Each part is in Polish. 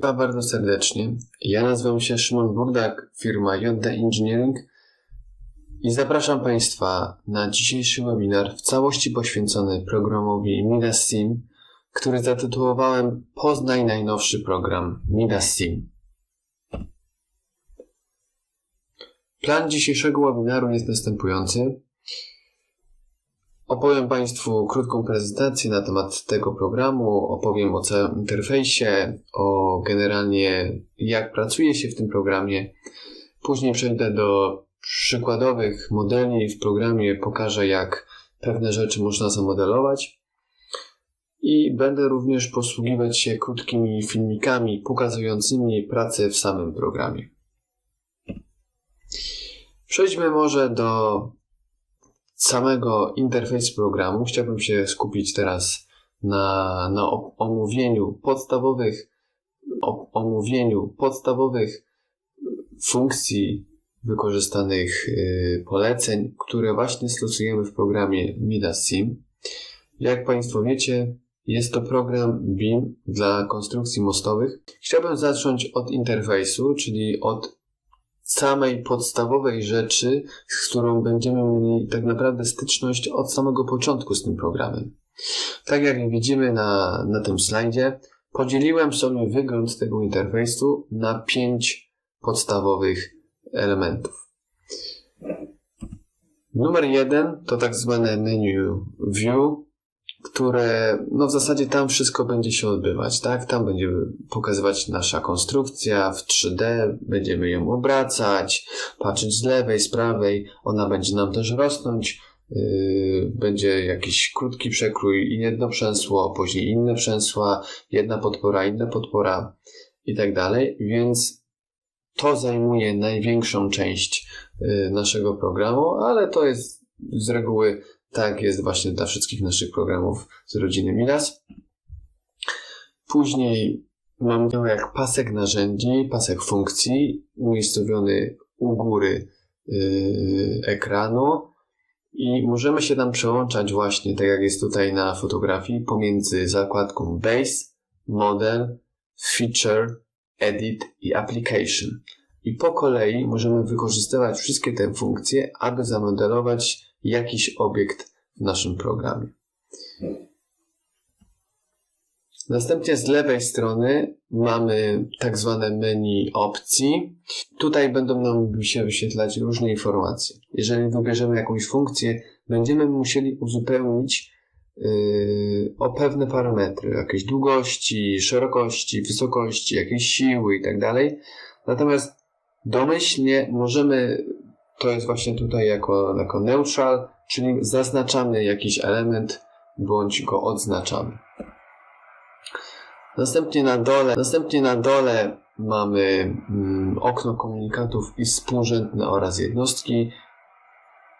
Witam bardzo serdecznie. Ja nazywam się Szymon Burdak, firma JD Engineering i zapraszam Państwa na dzisiejszy webinar w całości poświęcony programowi Midas Sim, który zatytułowałem Poznaj najnowszy program Midas Sim. Plan dzisiejszego webinaru jest następujący. Opowiem Państwu krótką prezentację na temat tego programu, opowiem o całym interfejsie, o generalnie jak pracuje się w tym programie. Później przejdę do przykładowych modeli w programie, pokażę jak pewne rzeczy można zamodelować. I będę również posługiwać się krótkimi filmikami pokazującymi pracę w samym programie. Przejdźmy może do samego interfejsu programu. Chciałbym się skupić teraz na, na omówieniu podstawowych, omówieniu podstawowych funkcji wykorzystanych y, poleceń, które właśnie stosujemy w programie Midas Sim. Jak Państwo wiecie, jest to program BIM dla konstrukcji mostowych. Chciałbym zacząć od interfejsu, czyli od samej podstawowej rzeczy, z którą będziemy mieli tak naprawdę styczność od samego początku z tym programem. Tak jak widzimy na, na tym slajdzie, podzieliłem sobie wygląd tego interfejsu na pięć podstawowych elementów. Numer jeden to tak zwane menu view, które, no w zasadzie tam wszystko będzie się odbywać, tak? Tam będzie pokazywać nasza konstrukcja w 3D, będziemy ją obracać, patrzeć z lewej, z prawej, ona będzie nam też rosnąć, yy, będzie jakiś krótki przekrój i jedno przęsło, później inne przęsła, jedna podpora, inna podpora i tak dalej, więc to zajmuje największą część yy, naszego programu, ale to jest z reguły tak jest właśnie dla wszystkich naszych programów z rodziny Milas. Później mamy jak pasek narzędzi, pasek funkcji, umiejscowiony u góry yy, ekranu i możemy się tam przełączać właśnie, tak jak jest tutaj na fotografii, pomiędzy zakładką Base, Model, Feature, Edit i Application. I po kolei możemy wykorzystywać wszystkie te funkcje, aby zamodelować jakiś obiekt w naszym programie. Następnie z lewej strony mamy tak zwane menu opcji. Tutaj będą nam się wyświetlać różne informacje. Jeżeli wybierzemy jakąś funkcję, będziemy musieli uzupełnić yy, o pewne parametry, jakieś długości, szerokości, wysokości, jakieś siły itd. Tak Natomiast domyślnie możemy to jest właśnie tutaj jako, jako neutral, czyli zaznaczamy jakiś element bądź go odznaczamy. Następnie na dole, następnie na dole mamy mm, okno komunikatów i współrzędne oraz jednostki.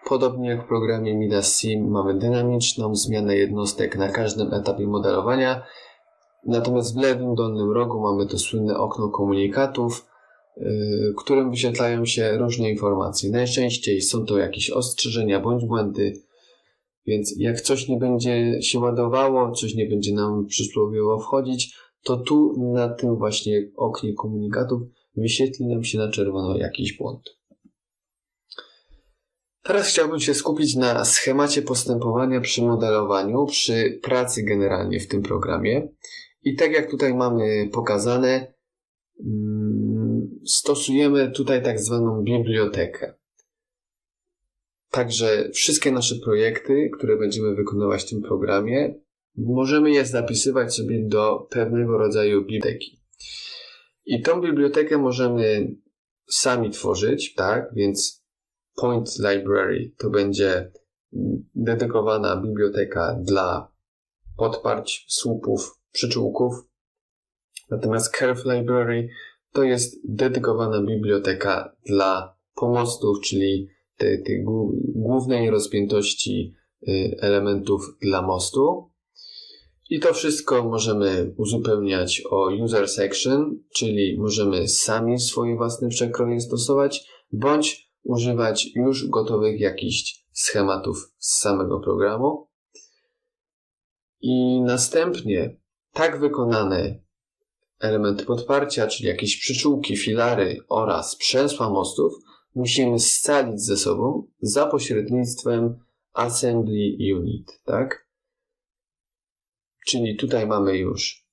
Podobnie jak w programie Midas Sim mamy dynamiczną zmianę jednostek na każdym etapie modelowania. Natomiast w lewym dolnym rogu mamy to słynne okno komunikatów, którym wyświetlają się różne informacje. Najczęściej są to jakieś ostrzeżenia bądź błędy, więc jak coś nie będzie się ładowało, coś nie będzie nam przysłowiowo wchodzić, to tu na tym właśnie oknie komunikatów wyświetli nam się na czerwono jakiś błąd. Teraz chciałbym się skupić na schemacie postępowania przy modelowaniu, przy pracy generalnie w tym programie. I tak jak tutaj mamy pokazane, mm, stosujemy tutaj tak zwaną bibliotekę. Także wszystkie nasze projekty, które będziemy wykonywać w tym programie, możemy je zapisywać sobie do pewnego rodzaju biblioteki. I tą bibliotekę możemy sami tworzyć, tak? Więc Point Library to będzie dedykowana biblioteka dla podparć, słupów, przyczółków. Natomiast Curve Library to jest dedykowana biblioteka dla pomostów, czyli tej, głównej rozpiętości y, elementów dla mostu. I to wszystko możemy uzupełniać o user section, czyli możemy sami swoje własne przekroje stosować, bądź używać już gotowych jakichś schematów z samego programu. I następnie tak wykonane elementy podparcia, czyli jakieś przyczółki, filary oraz przęsła mostów, musimy scalić ze sobą za pośrednictwem assembly unit, tak? Czyli tutaj mamy już,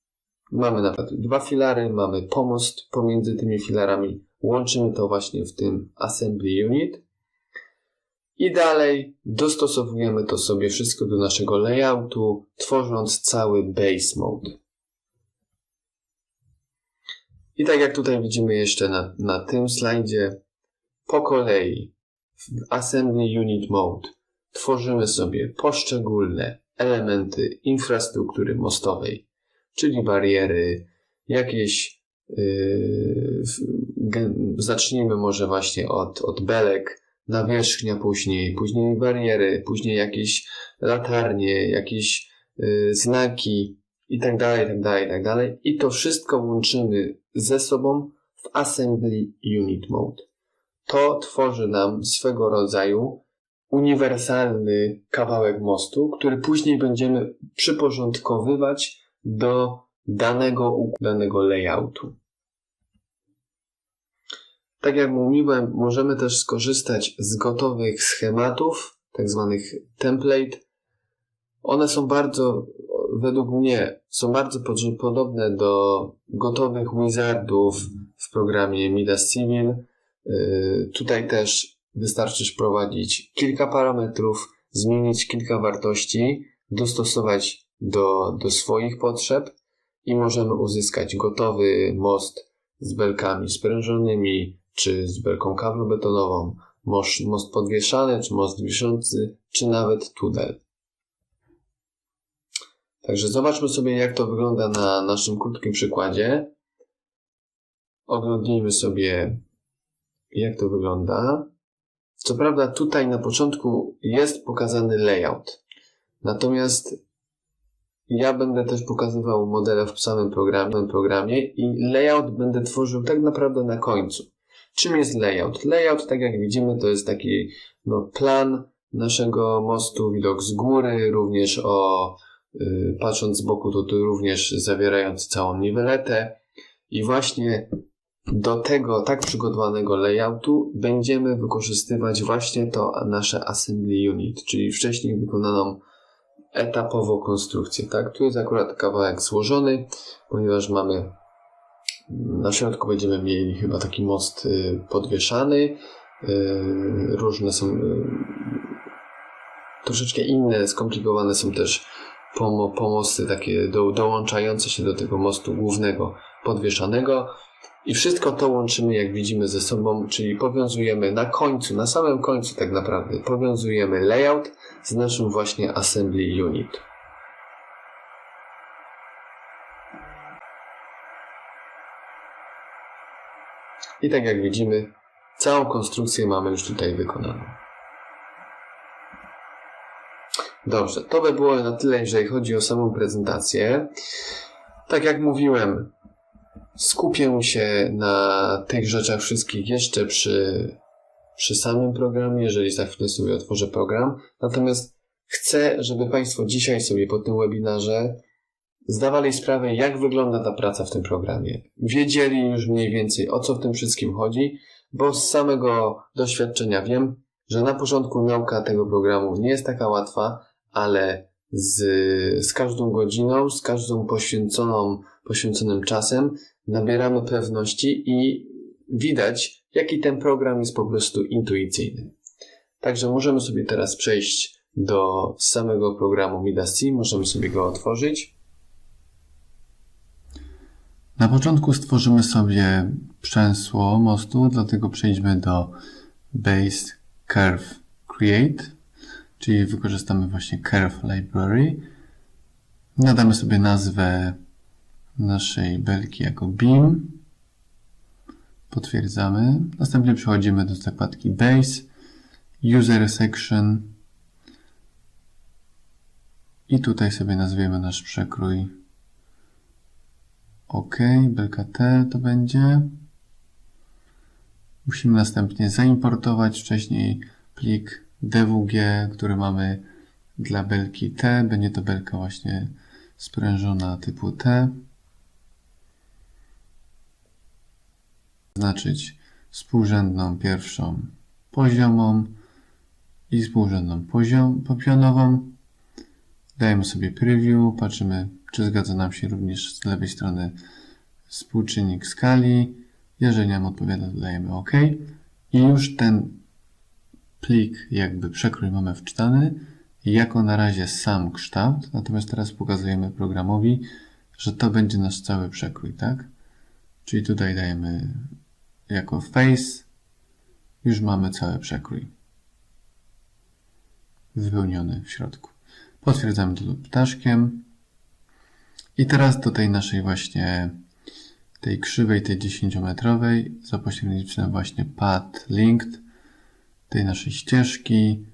mamy na przykład dwa filary, mamy pomost pomiędzy tymi filarami, łączymy to właśnie w tym assembly unit i dalej dostosowujemy to sobie wszystko do naszego layoutu, tworząc cały base mode. I tak jak tutaj widzimy jeszcze na, na tym slajdzie, po kolei w Assembly Unit Mode tworzymy sobie poszczególne elementy infrastruktury mostowej, czyli bariery, jakieś yy, zacznijmy może właśnie od, od belek, nawierzchnia później, później bariery, później jakieś latarnie, jakieś yy, znaki i tak dalej, i tak dalej, i tak dalej. I to wszystko łączymy ze sobą w Assembly Unit Mode. To tworzy nam swego rodzaju uniwersalny kawałek mostu, który później będziemy przyporządkowywać do danego, danego layoutu. Tak jak mówiłem, możemy też skorzystać z gotowych schematów, tak zwanych template. One są bardzo, według mnie, są bardzo podobne do gotowych wizardów w programie Midas Civil. Yy, tutaj też wystarczy wprowadzić kilka parametrów, zmienić kilka wartości, dostosować do, do swoich potrzeb i możemy uzyskać gotowy most z belkami sprężonymi, czy z belką kablobetonową, most, most podwieszany, czy most wiszący, czy nawet tunel. Także zobaczmy sobie, jak to wygląda na naszym krótkim przykładzie. Oglądnijmy sobie, jak to wygląda. Co prawda, tutaj na początku jest pokazany layout. Natomiast ja będę też pokazywał modele w samym programie, programie i layout będę tworzył tak naprawdę na końcu. Czym jest layout? Layout, tak jak widzimy, to jest taki no, plan naszego mostu, widok z góry, również o patrząc z boku, to, to również zawierając całą niweletę. I właśnie do tego tak przygotowanego layoutu będziemy wykorzystywać właśnie to nasze assembly unit, czyli wcześniej wykonaną etapową konstrukcję. Tak? Tu jest akurat kawałek złożony, ponieważ mamy na środku będziemy mieli chyba taki most y, podwieszany. Y, różne są y, troszeczkę inne, skomplikowane są też pomosty takie do, dołączające się do tego mostu głównego podwieszanego. I wszystko to łączymy, jak widzimy, ze sobą, czyli powiązujemy na końcu, na samym końcu tak naprawdę, powiązujemy layout z naszym właśnie assembly unit. I tak jak widzimy, całą konstrukcję mamy już tutaj wykonaną. Dobrze, to by było na tyle, jeżeli chodzi o samą prezentację. Tak jak mówiłem, skupię się na tych rzeczach wszystkich jeszcze przy, przy samym programie, jeżeli za chwilę sobie otworzę program. Natomiast chcę, żeby Państwo dzisiaj sobie po tym webinarze zdawali sprawę, jak wygląda ta praca w tym programie. Wiedzieli już mniej więcej, o co w tym wszystkim chodzi, bo z samego doświadczenia wiem, że na początku nauka tego programu nie jest taka łatwa, ale z, z każdą godziną, z każdą poświęconą, poświęconym czasem nabieramy pewności i widać, jaki ten program jest po prostu intuicyjny. Także możemy sobie teraz przejść do samego programu Midas możemy sobie go otworzyć. Na początku stworzymy sobie przęsło mostu, dlatego przejdźmy do Base Curve Create, czyli wykorzystamy właśnie Curve Library. Nadamy sobie nazwę naszej belki jako beam. Potwierdzamy. Następnie przechodzimy do zakładki Base, User Section i tutaj sobie nazwiemy nasz przekrój OK, belka T to będzie. Musimy następnie zaimportować wcześniej plik dwg, który mamy dla belki T. Będzie to belka właśnie sprężona typu T. zaznaczyć współrzędną pierwszą poziomą i współrzędną poziom, popionową. Dajemy sobie preview, patrzymy, czy zgadza nam się również z lewej strony współczynnik skali. Jeżeli nam odpowiada, to dajemy OK. I już ten plik, jakby przekrój mamy wczytany, jako na razie sam kształt, natomiast teraz pokazujemy programowi, że to będzie nasz cały przekrój, tak? Czyli tutaj dajemy jako face, już mamy cały przekrój wypełniony w środku. Potwierdzamy to ptaszkiem. I teraz do tej naszej właśnie tej krzywej, tej 10-metrowej za pośrednictwem właśnie path linked tej naszej ścieżki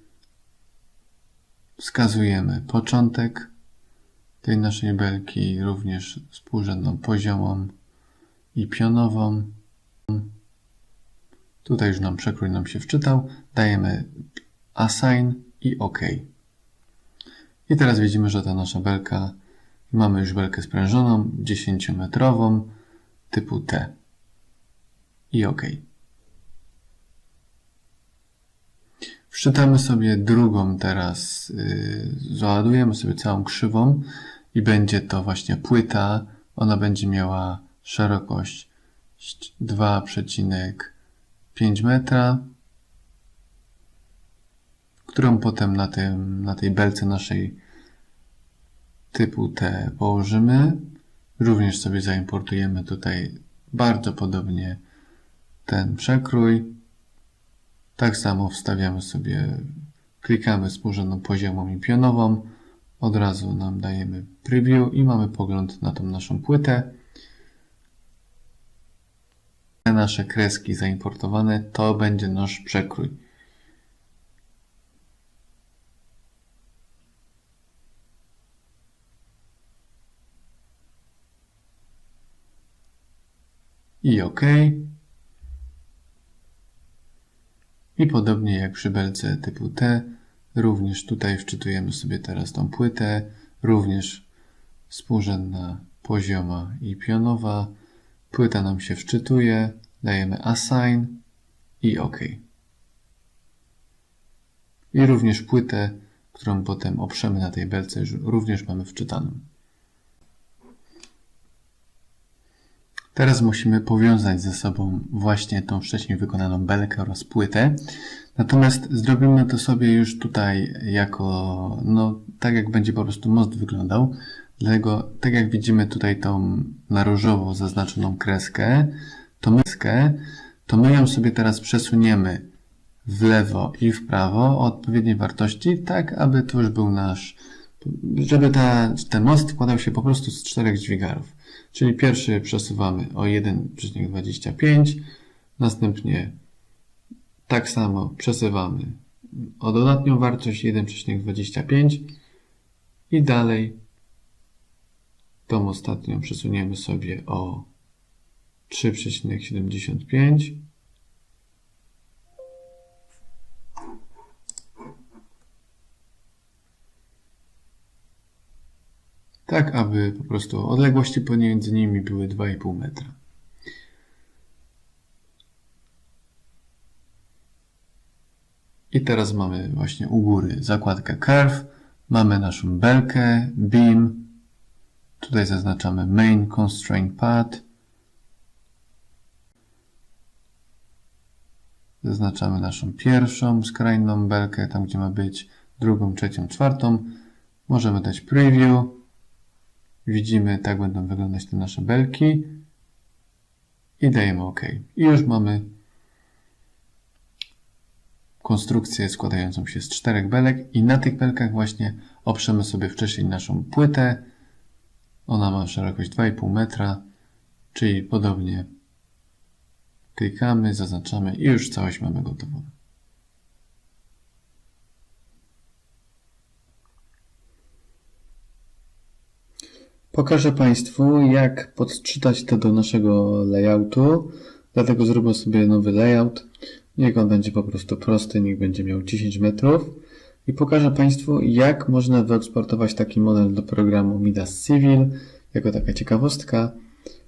wskazujemy początek tej naszej belki, również współrzędną poziomą i pionową. Tutaj już nam przekrój nam się wczytał. Dajemy assign i OK. I teraz widzimy, że ta nasza belka, mamy już belkę sprężoną, 10-metrową, typu T. I OK. Wczytamy sobie drugą teraz, yy, załadujemy sobie całą krzywą i będzie to właśnie płyta. Ona będzie miała szerokość 2,5 metra, którą potem na, tym, na tej belce naszej typu T położymy. Również sobie zaimportujemy tutaj bardzo podobnie ten przekrój. Tak samo wstawiamy sobie, klikamy współrzędną poziomą i pionową. Od razu nam dajemy preview i mamy pogląd na tą naszą płytę. Te nasze kreski zaimportowane to będzie nasz przekrój. I OK. I podobnie jak przy belce typu T, również tutaj wczytujemy sobie teraz tą płytę, również współrzędna pozioma i pionowa. Płyta nam się wczytuje, dajemy assign i OK. I również płytę, którą potem oprzemy na tej belce, również mamy wczytaną. Teraz musimy powiązać ze sobą właśnie tą wcześniej wykonaną belkę oraz płytę. Natomiast zrobimy to sobie już tutaj jako, no tak jak będzie po prostu most wyglądał. Dlatego, tak jak widzimy tutaj tą na różowo zaznaczoną kreskę, to my, to my ją sobie teraz przesuniemy w lewo i w prawo o odpowiedniej wartości, tak aby to już był nasz, żeby ta, ten most składał się po prostu z czterech dźwigarów. Czyli pierwszy przesuwamy o 1,25, następnie tak samo przesuwamy o dodatnią wartość 1,25 i dalej tą ostatnią przesuniemy sobie o 3,75 tak aby po prostu odległości pomiędzy nimi były 2,5 metra. I teraz mamy właśnie u góry zakładkę Curve, mamy naszą belkę, Beam, tutaj zaznaczamy Main Constraint Path, zaznaczamy naszą pierwszą skrajną belkę, tam gdzie ma być, drugą, trzecią, czwartą, możemy dać Preview, Widzimy, tak będą wyglądać te nasze belki. I dajemy OK. I już mamy konstrukcję składającą się z czterech belek i na tych belkach właśnie oprzemy sobie wcześniej naszą płytę. Ona ma szerokość 2,5 metra, czyli podobnie klikamy, zaznaczamy i już całość mamy gotową. Pokażę Państwu, jak podczytać to do naszego layoutu. Dlatego zrobię sobie nowy layout. Niech on będzie po prostu prosty, niech będzie miał 10 metrów. I pokażę Państwu, jak można wyeksportować taki model do programu Midas Civil, jako taka ciekawostka.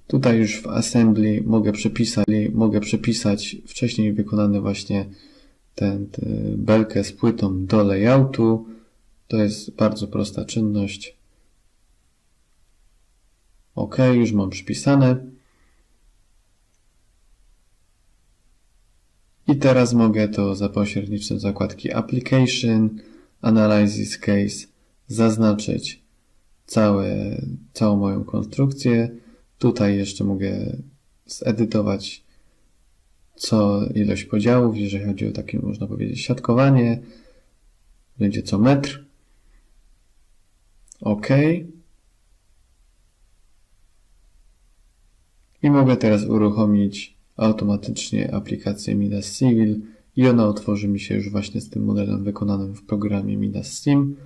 Tutaj już w assembly mogę przepisać, mogę przepisać wcześniej wykonany właśnie ten, ten belkę z płytą do layoutu. To jest bardzo prosta czynność. OK, już mam przypisane. I teraz mogę to za pośrednictwem zakładki Application, Analysis Case zaznaczyć całe, całą moją konstrukcję. Tutaj jeszcze mogę zedytować co ilość podziałów, jeżeli chodzi o takie, można powiedzieć, siatkowanie. Będzie co metr. OK. I mogę teraz uruchomić automatycznie aplikację Midas Civil i ona otworzy mi się już właśnie z tym modelem wykonanym w programie Midas Sim.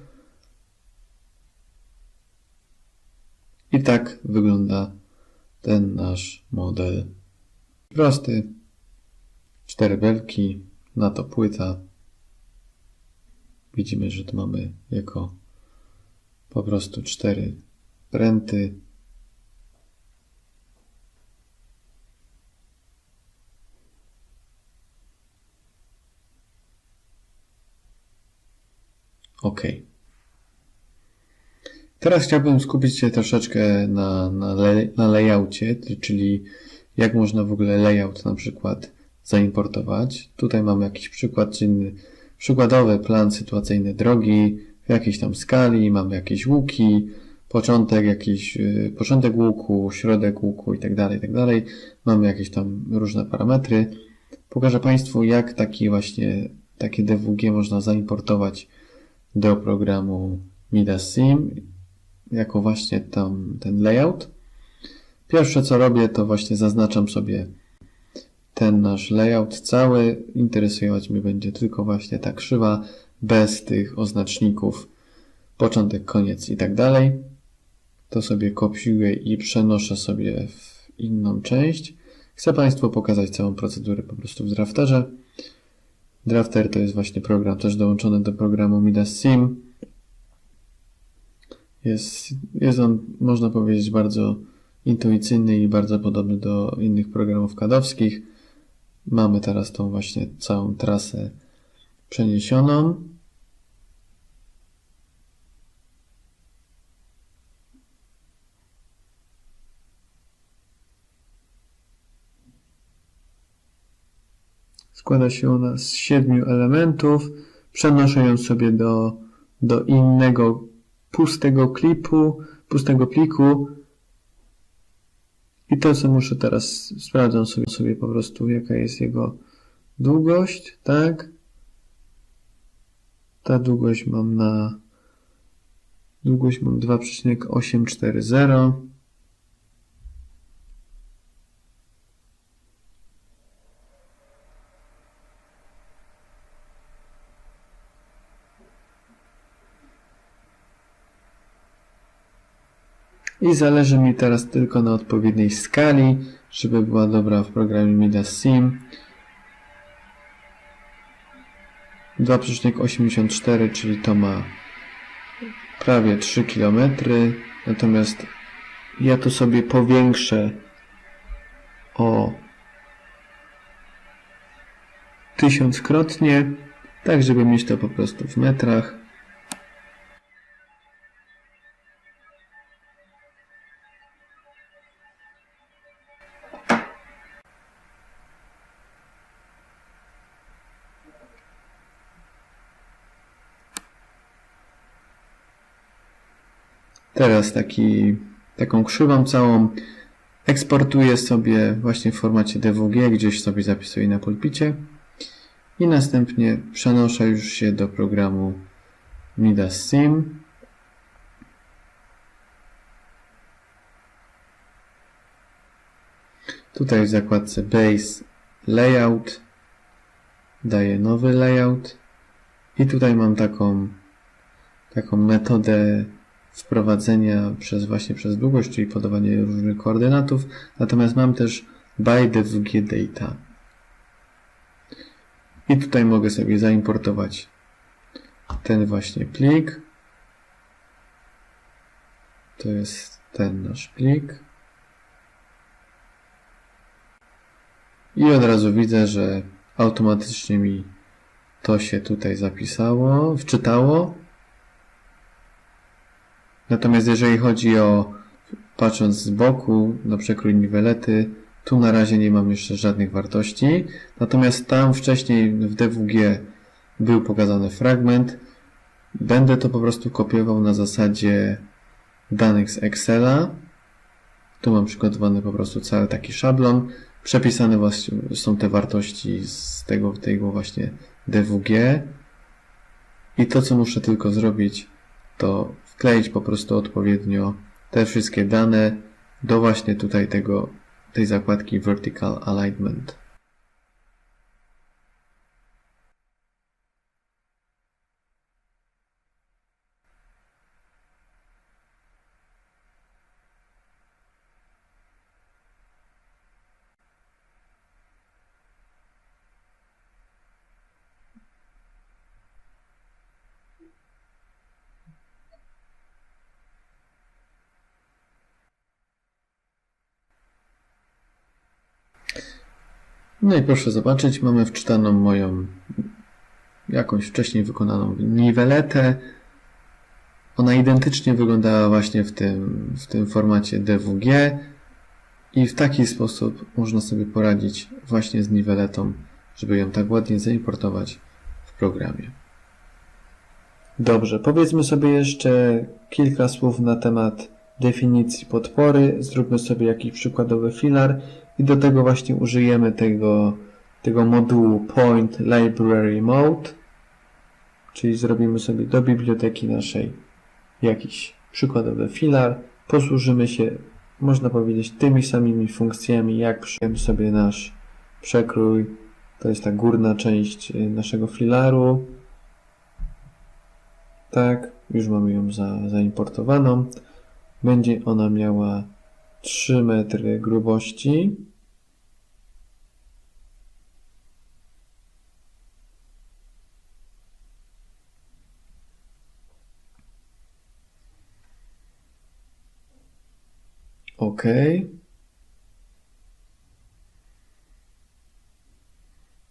I tak wygląda ten nasz model. Prosty. Cztery belki, na to płyta. Widzimy, że tu mamy jako po prostu cztery pręty. OK. Teraz chciałbym skupić się troszeczkę na, na, na layoutie, czyli jak można w ogóle layout na przykład zaimportować. Tutaj mamy jakiś przykład czynny, przykładowy plan sytuacyjny drogi w jakiejś tam skali, mamy jakieś łuki, początek jakiś, y, początek łuku, środek łuku i tak dalej, tak dalej. Mamy jakieś tam różne parametry. Pokażę Państwu, jak taki właśnie, takie DWG można zaimportować do programu Midas Sim jako właśnie tam ten layout. Pierwsze co robię, to właśnie zaznaczam sobie ten nasz layout cały. Interesować mnie będzie tylko właśnie ta krzywa, bez tych oznaczników początek, koniec i tak dalej. To sobie kopiuję i przenoszę sobie w inną część. Chcę Państwu pokazać całą procedurę po prostu w Drafterze. Drafter to jest właśnie program też dołączony do programu Midas Sim. Jest, jest on, można powiedzieć, bardzo intuicyjny i bardzo podobny do innych programów kadowskich. Mamy teraz tą właśnie całą trasę przeniesioną. Składa się ona z siedmiu elementów. Przenoszę ją sobie do, do innego pustego klipu, pustego pliku. I to, co muszę teraz, sprawdzam sobie, sobie po prostu, jaka jest jego długość, tak? Ta długość mam na, długość mam 2,840. I zależy mi teraz tylko na odpowiedniej skali, żeby była dobra w programie Midas Sim. 2,84, czyli to ma prawie 3 km. Natomiast ja to sobie powiększę o tysiąckrotnie, tak żeby mieć to po prostu w metrach. Teraz taki, taką krzywą całą eksportuję sobie właśnie w formacie DWG, gdzieś sobie zapisuję na pulpicie i następnie przenoszę już się do programu Midas Sim. Tutaj w zakładce Base Layout daję nowy layout i tutaj mam taką taką metodę wprowadzenia przez właśnie przez długość, czyli podawanie różnych koordynatów. Natomiast mam też by dwg data. I tutaj mogę sobie zaimportować ten właśnie plik. To jest ten nasz plik. I od razu widzę, że automatycznie mi to się tutaj zapisało, wczytało. Natomiast jeżeli chodzi o, patrząc z boku na przekrój niwelety, tu na razie nie mam jeszcze żadnych wartości. Natomiast tam wcześniej w DWG był pokazany fragment. Będę to po prostu kopiował na zasadzie danych z Excela. Tu mam przygotowany po prostu cały taki szablon. Przepisane właśnie są te wartości z tego, tego właśnie DWG. I to, co muszę tylko zrobić, to wkleić po prostu odpowiednio te wszystkie dane do właśnie tutaj tego, tej zakładki Vertical Alignment. No i proszę zobaczyć, mamy wczytaną moją jakąś wcześniej wykonaną niweletę. Ona identycznie wyglądała właśnie w tym, w tym formacie DWG i w taki sposób można sobie poradzić właśnie z niweletą, żeby ją tak ładnie zaimportować w programie. Dobrze, powiedzmy sobie jeszcze kilka słów na temat definicji podpory. Zróbmy sobie jakiś przykładowy filar i do tego właśnie użyjemy tego, tego modułu Point Library Mode, czyli zrobimy sobie do biblioteki naszej jakiś przykładowy filar, posłużymy się, można powiedzieć, tymi samymi funkcjami, jak przyjmiemy sobie nasz przekrój, to jest ta górna część y, naszego filaru, tak, już mamy ją za, zaimportowaną. Będzie ona miała 3 metry grubości. OK.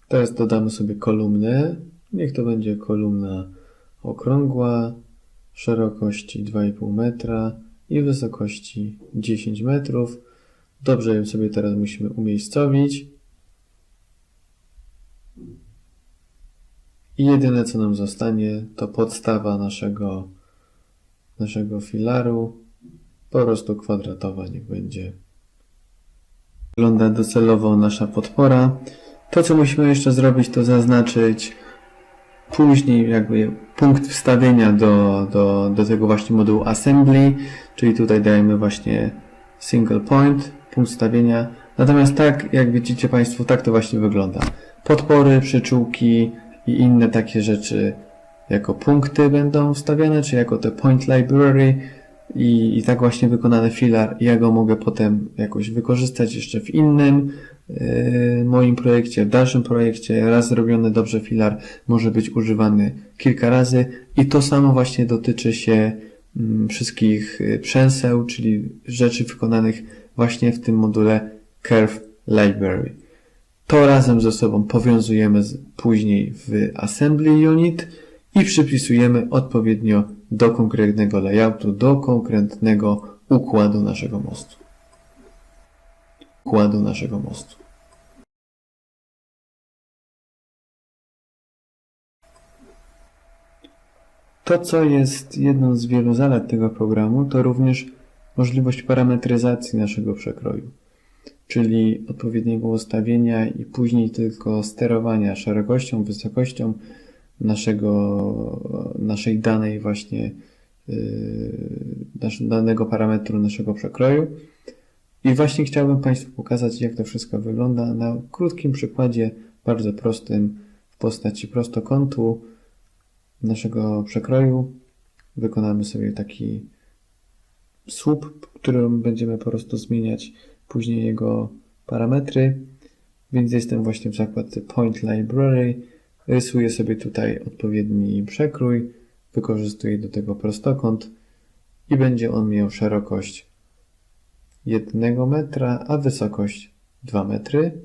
Teraz dodamy sobie kolumnę. Niech to będzie kolumna okrągła, szerokości 2,5 metra i wysokości 10 metrów. Dobrze ją sobie teraz musimy umiejscowić. I jedyne co nam zostanie to podstawa naszego, naszego filaru. Po prostu kwadratowa niech będzie. Wygląda docelowo nasza podpora. To co musimy jeszcze zrobić to zaznaczyć później jakby punkt wstawienia do, do, do tego właśnie modułu assembly, czyli tutaj dajemy właśnie single point, punkt wstawienia. Natomiast tak, jak widzicie Państwo, tak to właśnie wygląda. Podpory, przyczółki i inne takie rzeczy jako punkty będą wstawiane, czy jako te point library i, i tak właśnie wykonany filar. Ja go mogę potem jakoś wykorzystać jeszcze w innym yy, moim projekcie, w dalszym projekcie. Raz zrobiony dobrze filar może być używany kilka razy i to samo właśnie dotyczy się mm, wszystkich y, przęseł, czyli rzeczy wykonanych właśnie w tym module Curve Library. To razem ze sobą powiązujemy z, później w Assembly Unit i przypisujemy odpowiednio do konkretnego layoutu, do konkretnego układu naszego mostu. Układu naszego mostu. To, co jest jedną z wielu zalet tego programu, to również możliwość parametryzacji naszego przekroju, czyli odpowiedniego ustawienia i później tylko sterowania szerokością, wysokością naszego, naszej danej właśnie yy, danego parametru naszego przekroju. I właśnie chciałbym Państwu pokazać, jak to wszystko wygląda na krótkim przykładzie, bardzo prostym, w postaci prostokątu naszego przekroju. Wykonamy sobie taki słup, którym będziemy po prostu zmieniać później jego parametry. Więc jestem właśnie w zakładce Point Library. Rysuję sobie tutaj odpowiedni przekrój, wykorzystuję do tego prostokąt i będzie on miał szerokość 1 metra, a wysokość 2 metry.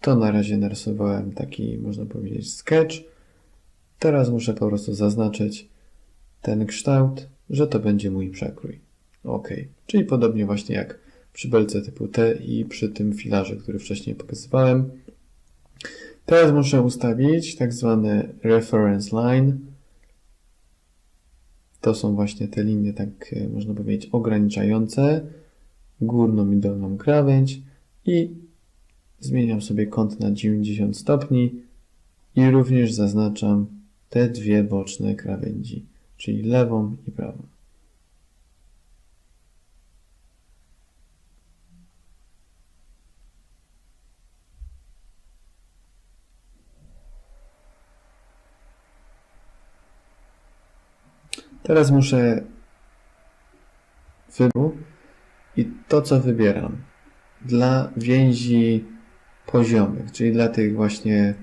To na razie narysowałem taki, można powiedzieć, sketch. Teraz muszę po prostu zaznaczyć ten kształt że to będzie mój przekrój. Ok, czyli podobnie właśnie jak przy belce typu T i przy tym filarze, który wcześniej pokazywałem. Teraz muszę ustawić tak zwany reference line. To są właśnie te linie, tak e, można powiedzieć, ograniczające górną i dolną krawędź i zmieniam sobie kąt na 90 stopni i również zaznaczam te dwie boczne krawędzi, czyli lewą i prawą. Teraz muszę wyboru i to, co wybieram dla więzi poziomych, czyli dla tych właśnie,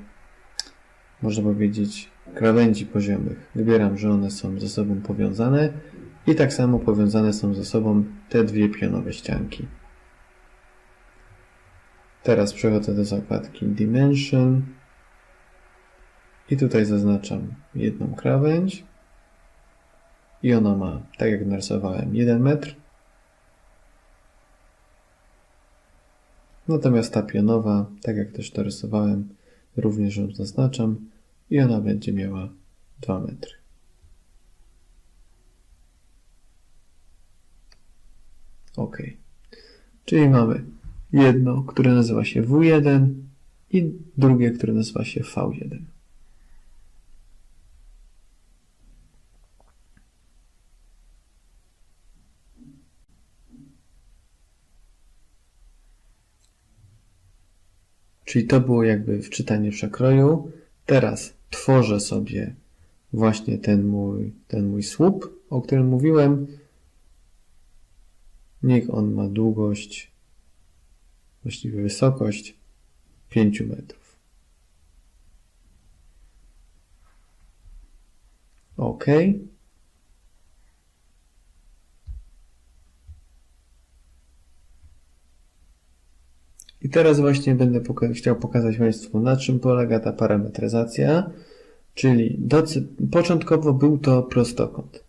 można powiedzieć, krawędzi poziomych. Wybieram, że one są ze sobą powiązane i tak samo powiązane są ze sobą te dwie pionowe ścianki. Teraz przechodzę do zakładki Dimension i tutaj zaznaczam jedną krawędź i ona ma, tak jak narysowałem, 1 metr. Natomiast ta pionowa, tak jak też to rysowałem, również ją zaznaczam i ona będzie miała 2 metry. Ok. Czyli mamy jedno, które nazywa się W1 i drugie, które nazywa się V1. Czyli to było jakby wczytanie przekroju. Teraz tworzę sobie właśnie ten mój, ten mój słup, o którym mówiłem. Niech on ma długość, właściwie wysokość 5 metrów. OK. I teraz właśnie będę poka chciał pokazać Państwu, na czym polega ta parametryzacja. Czyli początkowo był to prostokąt.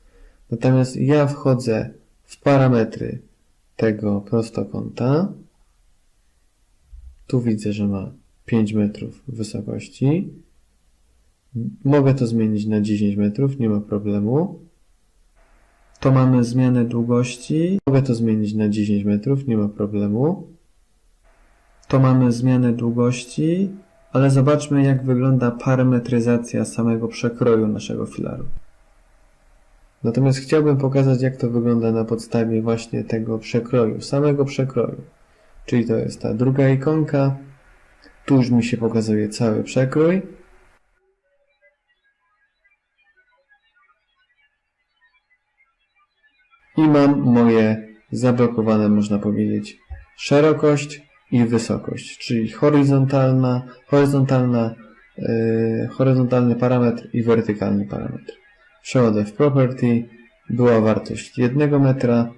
Natomiast ja wchodzę w parametry tego prostokąta. Tu widzę, że ma 5 metrów wysokości. Mogę to zmienić na 10 metrów, nie ma problemu. To mamy zmianę długości. Mogę to zmienić na 10 metrów, nie ma problemu to mamy zmianę długości, ale zobaczmy jak wygląda parametryzacja samego przekroju naszego filaru. Natomiast chciałbym pokazać jak to wygląda na podstawie właśnie tego przekroju, samego przekroju. Czyli to jest ta druga ikonka, tu już mi się pokazuje cały przekrój. I mam moje zablokowane, można powiedzieć, szerokość, i wysokość, czyli horyzontalna, horyzontalna, yy, horyzontalny parametr i wertykalny parametr. Przechodzę w property, była wartość 1 metra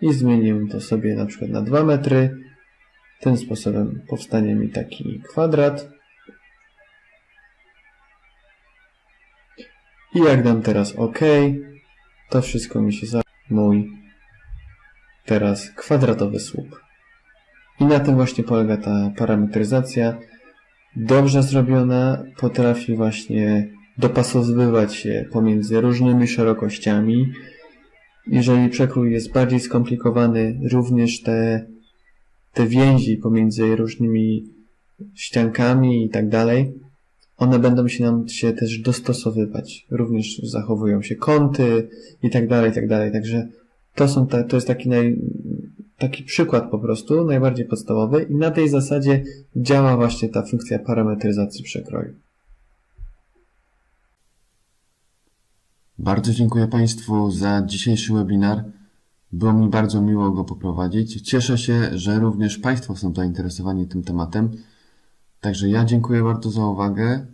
i zmienię to sobie na przykład na 2 metry. Tym sposobem powstanie mi taki kwadrat. I jak dam teraz OK, to wszystko mi się za mój teraz kwadratowy słup. I na tym właśnie polega ta parametryzacja. Dobrze zrobiona potrafi właśnie dopasowywać się pomiędzy różnymi szerokościami. Jeżeli przekrój jest bardziej skomplikowany, również te, te więzi pomiędzy różnymi ściankami i tak dalej, one będą się nam się też dostosowywać. Również zachowują się kąty i tak dalej, i tak dalej. Także to, są to jest taki, naj, taki przykład po prostu, najbardziej podstawowy i na tej zasadzie działa właśnie ta funkcja parametryzacji przekroju. Bardzo dziękuję Państwu za dzisiejszy webinar. Było mi bardzo miło go poprowadzić. Cieszę się, że również Państwo są zainteresowani tym tematem. Także ja dziękuję bardzo za uwagę.